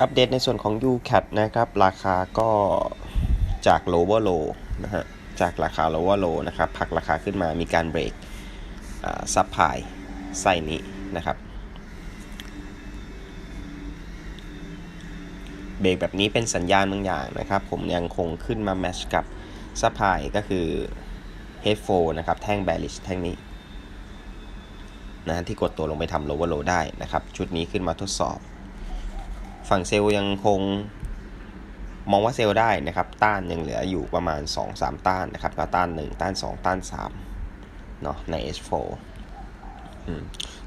อัปเดตในส่วนของ UCAT นะครับ ราคาก็จาก lower low นะฮะ จากราคา lower low นะครับผักราคาขึ้นมามีการเบรกซับพายไส้นี้นะครับ เบรกแบบนี้เป็นสัญญาณบางอย่างนะครับ ผมยังคงขึ้นมาแมชกับซับพายก็คือ head f o นะครับ แท่ง bearish แท่งนี้นะที่กดตัวลงไปทำ lower low ได้นะครับ ชุดนี้ขึ้นมาทดสอบ ฝั่งเซลล์ยังคงมองว่าเซลล์ได้นะครับ ต้านยังเหลืออยู่ประมาณ 2-3 ต้านนะครับก็ต้าน 1 ต้าน 2 ต้าน3เนาะใน H4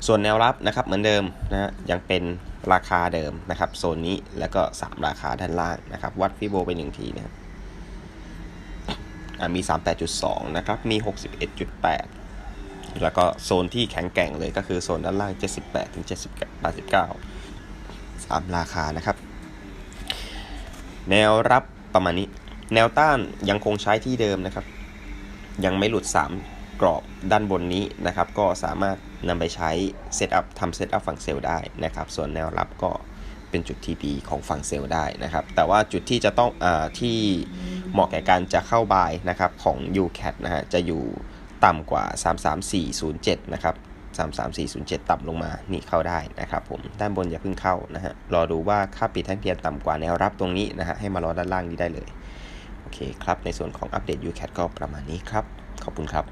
ส่วนแนวรับนะครับเหมือนเดิมนะฮะยังเป็นราคาเดิมนะครับโซนนี้แล้วก็ 3 ราคาด้านล่างนะครับ วัดฟิโบไปหนึ่งทีนะครับมี 38.2 นะครับ มี 61.8 แล้วก็โซนที่แข็งแกร่งเลยก็คือโซนด้านล่าง 78 ถึง70 89สามราคานะครับ แนวรับประมาณนี้ แนวต้านยังคงใช้ที่เดิมนะครับ ยังไม่หลุด 3 กรอบด้านบนนี้นะครับ ก็สามารถนำไปใช้เซตอัพทำเซตอัพฝั่งเซลล์ได้นะครับ ส่วนแนวรับก็เป็นจุด TP ของฝั่งเซลล์ได้นะครับ แต่ว่าจุดที่จะต้องอที่เหมาะแก่การจะเข้าบายนะครับของ UCAT นะฮะจะอยู่ต่ำกว่า 33407 นะครับ 33407 ต่ำลงมานี่เข้าได้นะครับผมด้านบนอย่าเพิ่งเข้านะฮะรอดูว่าค่าปิดแท่งเทียนต่ำกว่าแนวรับตรงนี้นะฮะให้มารอด้านล่างนี้ได้เลย โอเคครับ ในส่วนของอัปเดต UCAT ก็ประมาณนี้ครับ ขอบคุณครับ